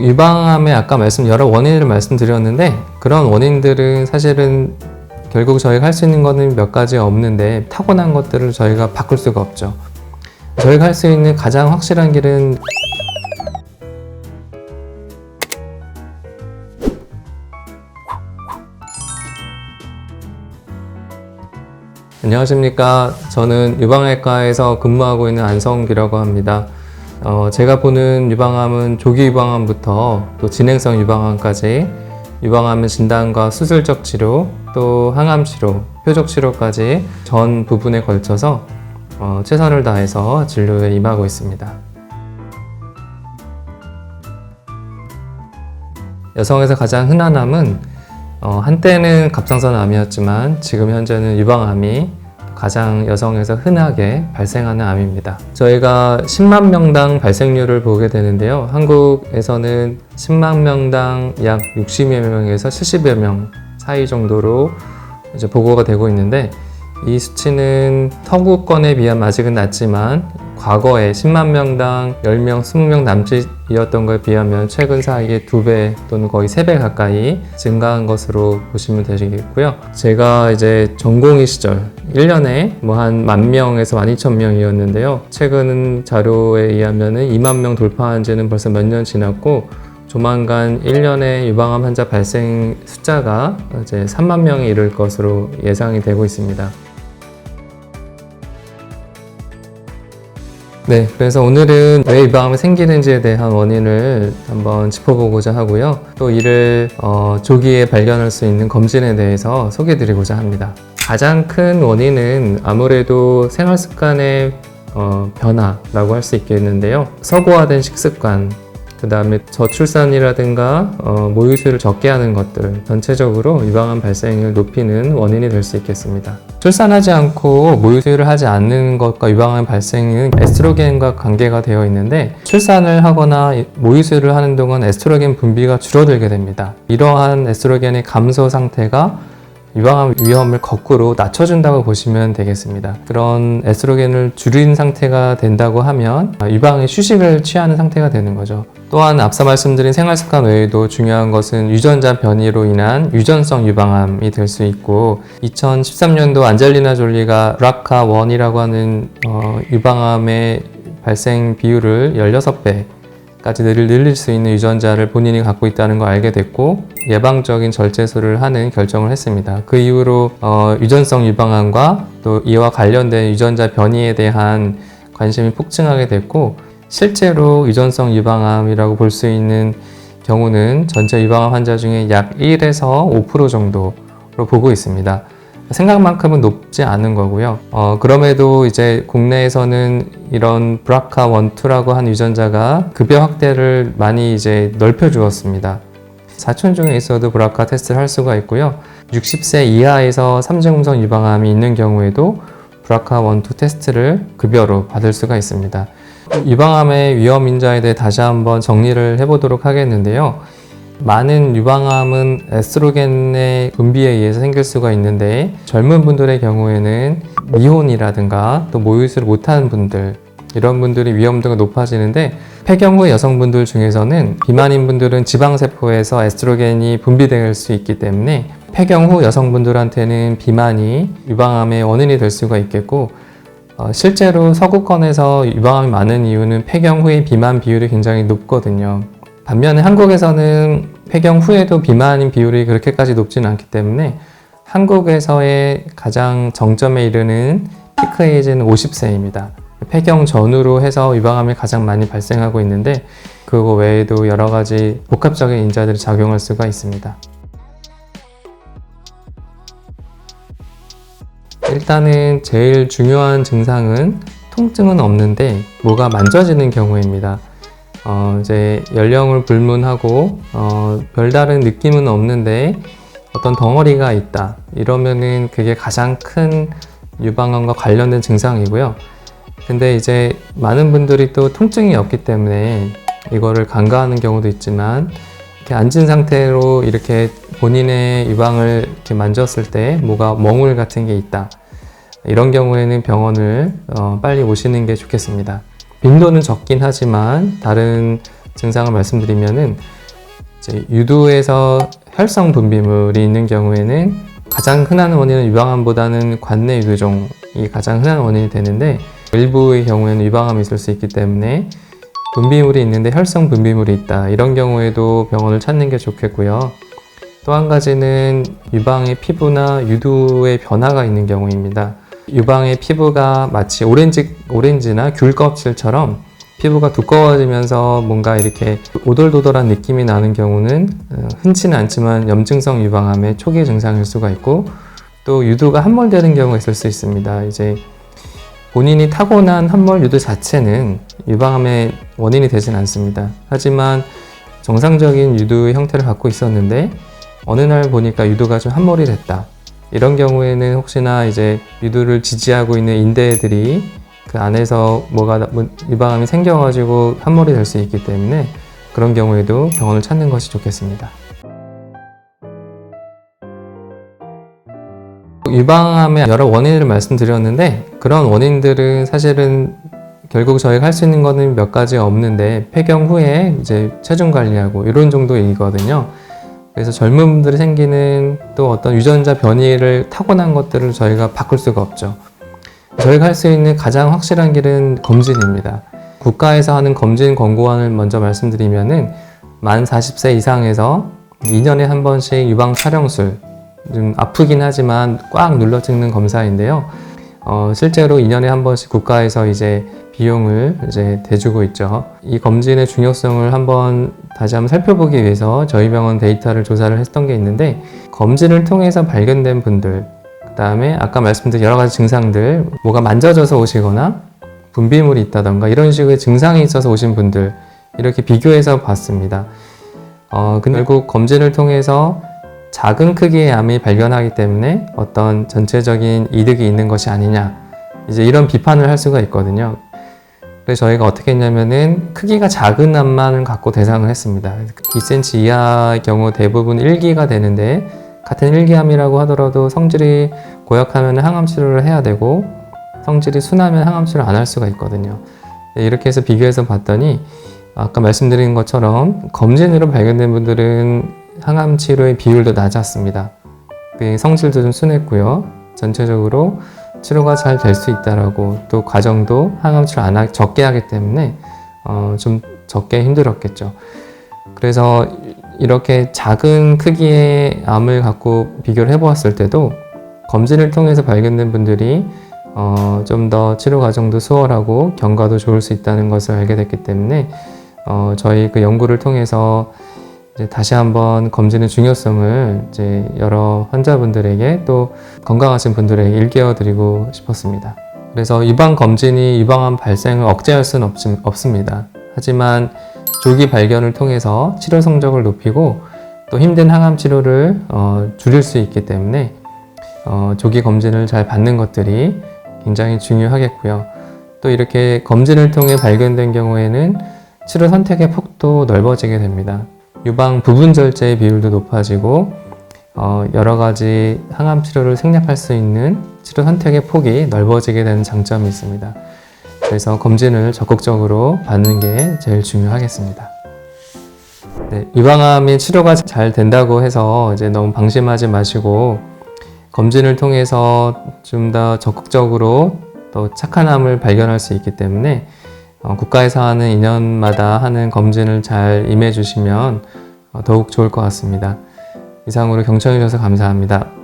유방암의 아까 말씀 여러 원인을 말씀드렸는데 그런 원인들은 사실은 결국 저희가 할 수 있는 거는 몇 가지 없는데 타고난 것들을 저희가 바꿀 수가 없죠. 저희가 할 수 있는 가장 확실한 길은 안녕하십니까. 저는 유방외과에서 근무하고 있는 안성기라고 합니다. 어, 제가 보는 유방암은 조기 유방암부터 또 진행성 유방암까지 유방암의 진단과 수술적 치료, 또 항암 치료, 표적 치료까지 전 부분에 걸쳐서 어, 최선을 다해서 진료에 임하고 있습니다. 여성에서 가장 흔한 암은 어, 한때는 갑상선 암이었지만 지금 현재는 유방암이 가장 여성에서 흔하게 발생하는 암입니다. 저희가 10만 명당 발생률을 보게 되는데요. 한국에서는 10만 명당 약 60여 명에서 70여 명 사이 정도로 이제 보고가 되고 있는데 이 수치는 서구권에 비하면 아직은 낮지만 과거에 10만 명당 10명, 20명 남짓이었던 거에 비하면 최근 사이에 두배 또는 거의 세배 가까이 증가한 것으로 보시면 되시겠고요. 제가 이제 전공의 시절 1년에 뭐 한 만 명에서 만 이천 명이었는데요. 최근 자료에 의하면은 2만 명 돌파한 지는 벌써 몇 년 지났고 조만간 1년에 유방암 환자 발생 숫자가 이제 3만 명에 이를 것으로 예상이 되고 있습니다. 네, 그래서 오늘은 왜 유방암이 생기는지에 대한 원인을 한번 짚어보고자 하고요. 또 이를 어, 조기에 발견할 수 있는 검진에 대해서 소개해드리고자 합니다. 가장 큰 원인은 아무래도 생활 습관의 어, 변화라고 할 수 있겠는데요. 서구화된 식습관, 그 다음에 저출산이라든가 어, 모유수를 적게 하는 것들 전체적으로 유방암 발생을 높이는 원인이 될 수 있겠습니다. 출산하지 않고 모유수유를 하지 않는 것과 유방암 발생은 에스트로겐과 관계가 되어 있는데 출산을 하거나 모유수유를 하는 동안 에스트로겐 분비가 줄어들게 됩니다. 이러한 에스트로겐의 감소 상태가 유방암 위험을 거꾸로 낮춰준다고 보시면 되겠습니다. 그런 에스트로겐을 줄인 상태가 된다고 하면 유방의 휴식을 취하는 상태가 되는 거죠. 또한 앞서 말씀드린 생활 습관 외에도 중요한 것은 유전자 변이로 인한 유전성 유방암이 될 수 있고 2013년도 안젤리나 졸리가 브라카1이라고 하는 어, 유방암의 발생 비율을 16배 까지 늘릴 수 있는 유전자를 본인이 갖고 있다는 걸 알게 됐고 예방적인 절제술을 하는 결정을 했습니다. 그 이후로 어, 유전성 유방암과 또 이와 관련된 유전자 변이에 대한 관심이 폭증하게 됐고 실제로 유전성 유방암이라고 볼 수 있는 경우는 전체 유방암 환자 중에 약 1에서 5% 정도로 보고 있습니다. 생각만큼은 높지 않은 거고요. 어, 그럼에도 이제 국내에서는 이런 브라카 1, 2라고 한 유전자가 급여 확대를 많이 이제 넓혀 주었습니다. 사촌 중에 있어도 브라카 테스트를 할 수가 있고요. 60세 이하에서 삼중음성 유방암이 있는 경우에도 브라카 1, 2 테스트를 급여로 받을 수가 있습니다. 유방암의 위험 인자에 대해 다시 한번 정리를 해보도록 하겠는데요. 많은 유방암은 에스트로겐의 분비에 의해서 생길 수가 있는데 젊은 분들의 경우에는 미혼이라든가 또 모유수를 못하는 분들 이런 분들이 위험도가 높아지는데 폐경 후 여성분들 중에서는 비만인 분들은 지방세포에서 에스트로겐이 분비될 수 있기 때문에 폐경 후 여성분들한테는 비만이 유방암의 원인이 될 수가 있겠고 어, 실제로 서구권에서 유방암이 많은 이유는 폐경 후의 비만 비율이 굉장히 높거든요. 반면에 한국에서는 폐경 후에도 비만인 비율이 그렇게까지 높지는 않기 때문에 한국에서의 가장 정점에 이르는 피크 에이지는 50세입니다. 폐경 전후로 해서 유방암이 가장 많이 발생하고 있는데 그거 외에도 여러 가지 복합적인 인자들이 작용할 수가 있습니다. 일단은 제일 중요한 증상은 통증은 없는데 뭐가 만져지는 경우입니다. 어, 이제 연령을 불문하고 어, 별다른 느낌은 없는데 어떤 덩어리가 있다 이러면은 그게 가장 큰 유방암과 관련된 증상이고요. 근데 이제 많은 분들이 또 통증이 없기 때문에 이거를 간과하는 경우도 있지만 이렇게 앉은 상태로 이렇게 본인의 유방을 이렇게 만졌을 때 뭐가 멍울 같은 게 있다. 이런 경우에는 병원을 어, 빨리 오시는 게 좋겠습니다. 빈도는 적긴 하지만 다른 증상을 말씀드리면은 유두에서 혈성 분비물이 있는 경우에는 가장 흔한 원인은 유방암보다는 관내 유두종이 가장 흔한 원인이 되는데 일부의 경우에는 유방암이 있을 수 있기 때문에 분비물이 있는데 혈성 분비물이 있다 이런 경우에도 병원을 찾는 게 좋겠고요. 또 한 가지는 유방의 피부나 유두의 변화가 있는 경우입니다. 유방의 피부가 마치 오렌지 오렌지나 귤 껍질처럼 피부가 두꺼워지면서 뭔가 이렇게 오돌도돌한 느낌이 나는 경우는 어, 흔치는 않지만 염증성 유방암의 초기 증상일 수가 있고 또 유두가 함몰되는 경우가 있을 수 있습니다. 이제 본인이 타고난 함몰 유두 자체는 유방암의 원인이 되진 않습니다. 하지만 정상적인 유두 형태를 갖고 있었는데 어느 날 보니까 유두가 좀 함몰이 됐다. 이런 경우에는 혹시나 이제 유두를 지지하고 있는 인대들이 그 안에서 뭐가 나- 뭐 유방암이 생겨가지고 함몰이 될 수 있기 때문에 그런 경우에도 병원을 찾는 것이 좋겠습니다. 유방암의 여러 원인을 말씀드렸는데 그런 원인들은 사실은 결국 저희가 할 수 있는 거는 몇 가지 없는데 폐경 후에 이제 체중 관리하고 이런 정도이거든요. 그래서 젊은 분들이 생기는 또 어떤 유전자 변이를 타고난 것들을 저희가 바꿀 수가 없죠. 저희가 할 수 있는 가장 확실한 길은 검진입니다. 국가에서 하는 검진 권고안을 먼저 말씀드리면은 만 40세 이상에서 2년에 한 번씩 유방 촬영술 좀 아프긴 하지만 꽉 눌러 찍는 검사인데요. 어, 실제로 2년에 한 번씩 국가에서 이제 비용을 이제 대주고 있죠. 이 검진의 중요성을 한번 다시 한번 살펴보기 위해서 저희 병원 데이터를 조사를 했던 게 있는데 검진을 통해서 발견된 분들 그 다음에 아까 말씀드린 여러 가지 증상들 뭐가 만져져서 오시거나 분비물이 있다던가 이런 식의 증상이 있어서 오신 분들 이렇게 비교해서 봤습니다. 어, 결국 검진을 통해서 작은 크기의 암이 발견하기 때문에 어떤 전체적인 이득이 있는 것이 아니냐 이제 이런 비판을 할 수가 있거든요. 그래서 저희가 어떻게 했냐면은 크기가 작은 암만을 갖고 대상을 했습니다. 2cm 이하의 경우 대부분 1기가 되는데 같은 1기암이라고 하더라도 성질이 고약하면 항암 치료를 해야 되고 성질이 순하면 항암 치료를 안 할 수가 있거든요. 네, 이렇게 해서 비교해서 봤더니 아까 말씀드린 것처럼 검진으로 발견된 분들은 항암 치료의 비율도 낮았습니다. 그 성질도 좀 순했고요. 전체적으로 치료가 잘 될 수 있다라고 또 과정도 항암 치료 안 하, 적게 하기 때문에 어, 좀 적게 힘들었겠죠. 그래서 이렇게 작은 크기의 암을 갖고 비교를 해보았을 때도 검진을 통해서 발견된 분들이 어, 좀 더 치료 과정도 수월하고 경과도 좋을 수 있다는 것을 알게 됐기 때문에 어, 저희 그 연구를 통해서 다시 한번 검진의 중요성을 이제 여러 환자분들에게 또 건강하신 분들에게 일깨워 드리고 싶었습니다. 그래서 유방 검진이 유방암 발생을 억제할 수는 없, 없습니다. 하지만 조기 발견을 통해서 치료 성적을 높이고 또 힘든 항암 치료를 어, 줄일 수 있기 때문에 어, 조기 검진을 잘 받는 것들이 굉장히 중요하겠고요. 또 이렇게 검진을 통해 발견된 경우에는 치료 선택의 폭도 넓어지게 됩니다. 유방 부분 절제의 비율도 높아지고 어, 여러 가지 항암 치료를 생략할 수 있는 치료 선택의 폭이 넓어지게 되는 장점이 있습니다. 그래서 검진을 적극적으로 받는 게 제일 중요하겠습니다. 네, 유방암이 치료가 잘 된다고 해서 이제 너무 방심하지 마시고 검진을 통해서 좀 더 적극적으로 또 착한 암을 발견할 수 있기 때문에 어, 국가에서 하는 2년마다 하는 검진을 잘 임해 주시면 어, 더욱 좋을 것 같습니다. 이상으로 경청해 주셔서 감사합니다.